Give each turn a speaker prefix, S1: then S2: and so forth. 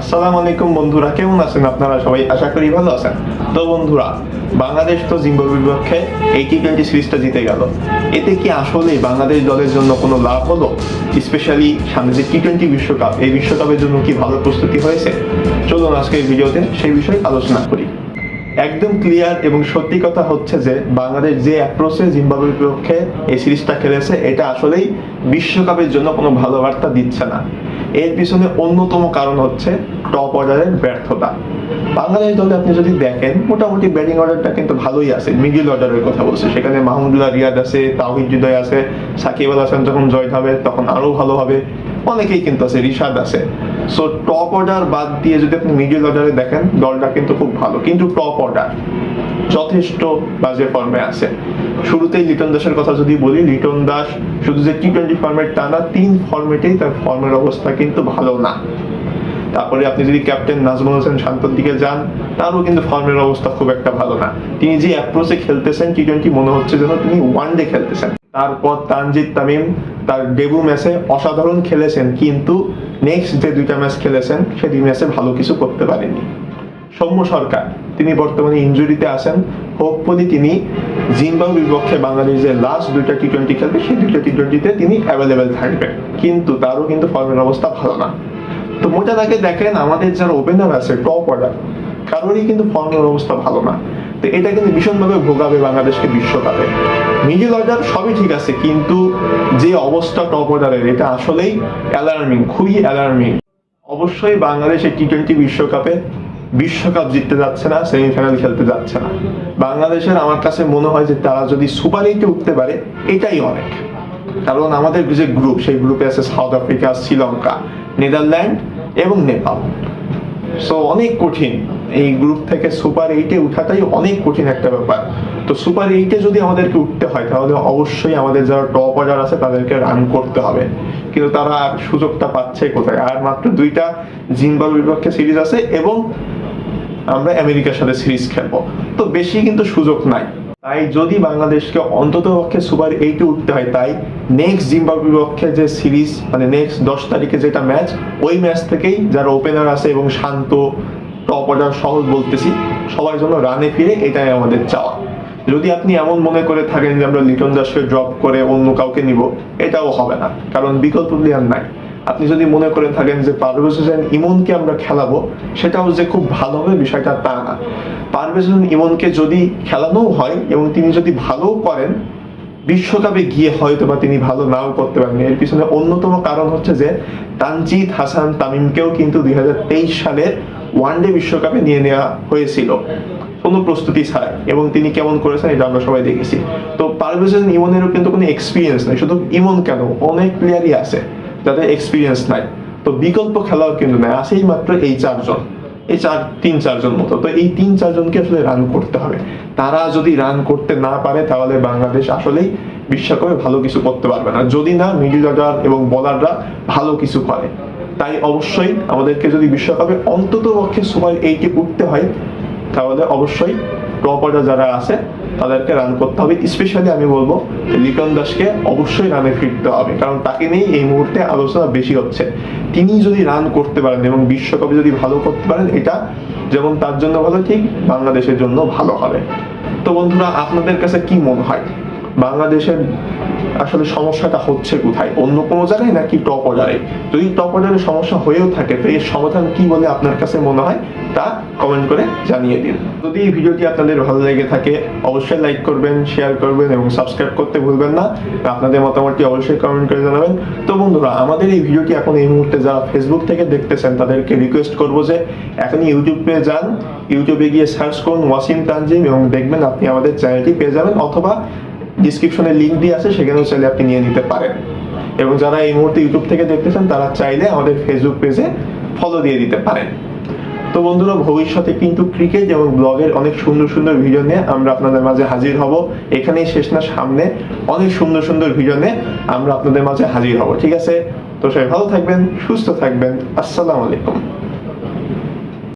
S1: আসসালামু আলাইকুম বন্ধুরা, কেমন আছেন আপনারা সবাই? আশা করি ভালো আছেন। তো বন্ধুরা, বাংলাদেশ তো জিম্বাবুয়ের বিপক্ষে এই টি টোয়েন্টি সিরিজটা জিতে গেল। এতে কি আসলে বাংলাদেশ দলের জন্য কোনো লাভ হলো? স্পেশালি সামনে যে টি টোয়েন্টি বিশ্বকাপ, এই বিশ্বকাপের জন্য কি ভালো প্রস্তুতি হয়েছে? চলুন আজকে এই ভিডিওতে সেই বিষয়ে আলোচনা করি। একদম ক্লিয়ার এবং সত্যি কথা হচ্ছে যে, বাংলাদেশ যে অ্যাপ্রোচে জিম্বাবুয়ের বিপক্ষে এই সিরিজটা খেলেছে, এটা আসলেই বিশ্বকাপের জন্য কোনো ভালো বার্তা দিচ্ছে না। এর পিছনে অন্যতম কারণ হচ্ছে টপ অর্ডারের ব্যর্থতা। বাংলাদেশ দলে আপনি যদি দেখেন, মোটামুটি ব্যাটিং অর্ডারটা কিন্তু ভালোই আছে মিডিল অর্ডারের কথা বলছে। সেখানে মাহমুদুল্লাহ রিয়াদ আছে তাহিদ হৃদয় আছে, সাকিব আল হাসান যখন জয়েন হবে, তখন আরও ভালো হবে। অনেকেই কিন্তু আছে, রিশাদ আছে। সো টপ অর্ডার বাদ দিয়ে যদি আপনি মিডিল অর্ডারে দেখেন, দলটা কিন্তু খুব ভালো। কিন্তু টপ অর্ডার যথেষ্ট বাজে ফর্মে আছে। শুরুতেই লিটন দাসের কথা যদি বলি, লিটন দাস শুধু যে টি টোয়েন্টি ফর্মেট তা না তিন ফর্মেটেই তার ফর্মের অবস্থা কিন্তু ভালো না। তারপরে আপনি যদি ক্যাপ্টেন নাজমুল হোসেন শান্তর দিকে যান, তারও কিন্তু ফর্মের অবস্থা খুব একটা ভালো না। তিনি যে অ্যাপ্রোচে খেলতেছেন টি টোয়েন্টি মনে হচ্ছে যেন তিনি ওয়ান ডে খেলতেছেন। তারপর তানজিদ তামিম তার ডেবু ম্যাচে অসাধারণ খেলেছেন, কিন্তু নেক্সট যে দুইটা ম্যাচ খেলেছেন, সে দুই ম্যাচে ভালো কিছু করতে পারেনি। সৌম্য সরকার তিনি বর্তমানে ইনজুরিতে আছেন। হোপফুলি তিনি জিম্বাবুর বিপক্ষে বাংলাদেশের লাস্ট দুইটা টি টোয়েন্টি খেলবে, সেই দুইটা টি টোয়েন্টিতে তিনি অ্যাভেলেবেল থাকবেন কিন্তু তারও কিন্তু ফর্মের অবস্থা ভালো না। তো মোটা তাকে দেখেন, আমাদের যারা ওপেনার আছে টপ অর্ডার কারোরই কিন্তু ফর্মের অবস্থা ভালো না। তো এটা কিন্তু ভীষণভাবে ভোগাবে বাংলাদেশকে বিশ্বকাপে মিডিল অর্ডার সবই ঠিক আছে, কিন্তু যে অবস্থা টপ অর্ডারের এটা আসলেই অ্যালার্মিং খুবই অ্যালার্মিং অবশ্যই বাংলাদেশ টি টোয়েন্টি বিশ্বকাপে বিশ্বকাপ জিততে যাচ্ছে না, সেমিফাইনাল খেলতে যাচ্ছে না। বাংলাদেশের আমার কাছে মনে হয় যে তারা যদি সুপার এইটে উঠতে পারে, এটাই অনেক। কারণ আমাদের যে গ্রুপ সেই গ্রুপে আছে সাউথ আফ্রিকা শ্রীলঙ্কা নেদারল্যান্ড এবং নেপাল সো অনেক কঠিন। এই গ্রুপ থেকে সুপার এইটে উঠাটাই অনেক কঠিন একটা ব্যাপার। তো সুপার এইটে যদি আমাদেরকে উঠতে হয়, তাহলে অবশ্যই আমাদের যারা টপ অর্ডার আছে, তাদেরকে রান করতে হবে। কিন্তু তারা সুযোগটা পাচ্ছে কোথায়? আর মাত্র দুইটা জিম্বাবুর বিপক্ষে সিরিজ আছে এবং আমরা আমেরিকার সাথে সিরিজ খেলব। তো বেশি কিন্তু সুযোগ নাই। তাই যদি বাংলাদেশকে অন্তত পক্ষে সুপার এইটে উঠতে হয়, তাই নেক্সট জিম্বাবুর বিপক্ষে যে সিরিজ মানে নেক্সট দশ তারিখে যেটা ম্যাচ ওই ম্যাচ থেকেই যারা ওপেনার আছে এবং শান্ত টপ অর্ডার সহজ বলতেছি, সবার জন্য রানে ফিরে এটাই আমাদের চাওয়া। যদি আপনি এমন মনে করে থাকেন যে আমরা লিটন দাসকে ড্রপ করে অন্য কাউকে নিব, এটাও হবে না। কারণ বিকল্প প্লেয়ার নাই। আপনি যদি মনে করে থাকেন যে পারভেজ হোসেন ইমনকে আমরা খেলাবো, সেটাও যে খুব ভালো হবে বিষয়টা তা না। পারভেজ হোসেন ইমনকে যদি খেলানো হয় এবং তিনি যদি ভালোও করেন, বিশ্বকাপে গিয়ে হয়তো বা তিনি ভালো নাও করতে পারেন। এর পিছনে অন্যতম কারণ হচ্ছে যে তানজিদ হাসান তামিমকেও কিন্তু দুই হাজার তেইশ সালের ওয়ানডে বিশ্বকাপে নিয়ে নেওয়া হয়েছিল। কোনো প্রস্তুতি ছাড়াই এবং তিনি কেমন করেছেন এটা আমরা সবাই দেখেছি। তো পারভেজ ইমনেরও কিন্তু কোনো এক্সপিরিয়েন্স নেই। শুধু ইমন কেন? অনেক প্লেয়ারই আছে। যাদের এক্সপিরিয়েন্স নাই। তো বিকল্প খেলাও কিন্তু নাই আছেই মাত্র এই চারজন, এই চার, তিন, চারজন মতো। তো এই তিন, চারজনকে আসলে রান করতে হবে। তারা যদি রান করতে না পারে, তাহলে বাংলাদেশ আসলেই বিশ্বকাপে ভালো কিছু করতে পারবে না। যদি না মিডিল অর্ডার এবং বলাররা ভালো কিছু করে। তাই অবশ্যই আমাদেরকে যদি বিশ্বকাপে অন্তত পক্ষে সুপার এইটে উঠতে হয়, তাহলে অবশ্যই টপ অর্ডার যারা আছে, তাদেরকে রান করতে হবে। স্পেশালি আমি বলব, লিটন দাসকে অবশ্যই রানে ফিরতে হবে, কারণ তাকে নিয়ে এই মুহূর্তে আলোচনা বেশি হচ্ছে। তিনি যদি রান করতে পারেন এবং বিশ্বকাপে যদি ভালো করতে পারেন, এটা যেমন তার জন্য ভালো, ঠিক বাংলাদেশের জন্য ভালো হবে। তো বন্ধুরা, আপনাদের কাছে কি মনে হয়? বাংলাদেশের আসলে সমস্যাটা হচ্ছে কোথায়? অন্য কোনো জায়গায় নাকি টপ অর্ডারে যদি টপ অর্ডারে সমস্যা হয়েও থাকে, তো এর সমাধান কি বলে আপনার কাছে মনে হয়, তা কমেন্ট করে জানিয়ে দিন। যদি এই ভিডিওটি আপনাদের ভালো লেগে থাকে, অবশ্যই লাইক করবেন শেয়ার করবেন এবং সাবস্ক্রাইব করতে ভুলবেন না। আপনাদের মতামতটি অবশ্যই কমেন্ট করে জানাবেন। তো বন্ধুরা, আমাদের এই ভিডিওটি এখন এই মুহূর্তে যারা ফেসবুক থেকে দেখতেছেন, তাদেরকে রিকোয়েস্ট করব যে এখন ইউটিউবে যান। ইউটিউবে গিয়ে সার্চ করুন ওয়াসিম তানজিম এবং দেখবেন আপনি আমাদের চ্যানেলটি পেয়ে যাবেন অথবা ডিসক্রিপশনে দিয়ে আছে, সেখানেও চাইলে আপনি নিয়ে নিতে পারেন। এবং যারা এই মুহূর্তে ইউটিউব থেকে দেখতেছেন, তারা চাইলে আমাদের ফেসবুক পেজে ফলো দিয়ে দিতে পারেন। তো বন্ধুরা, ভবিষ্যতে কিন্তু ক্রিকেট এবং ব্লগের অনেক সুন্দর সুন্দর ভিডিও নিয়ে আমরা আপনাদের মাঝে হাজির হব। এখানেই শেষ না, সামনে অনেক সুন্দর সুন্দর ভিডিও নিয়ে আমরা আপনাদের মাঝে হাজির হব, ঠিক আছে? তো সবাই ভালো থাকবেন, সুস্থ থাকবেন। আসসালামু আলাইকুম।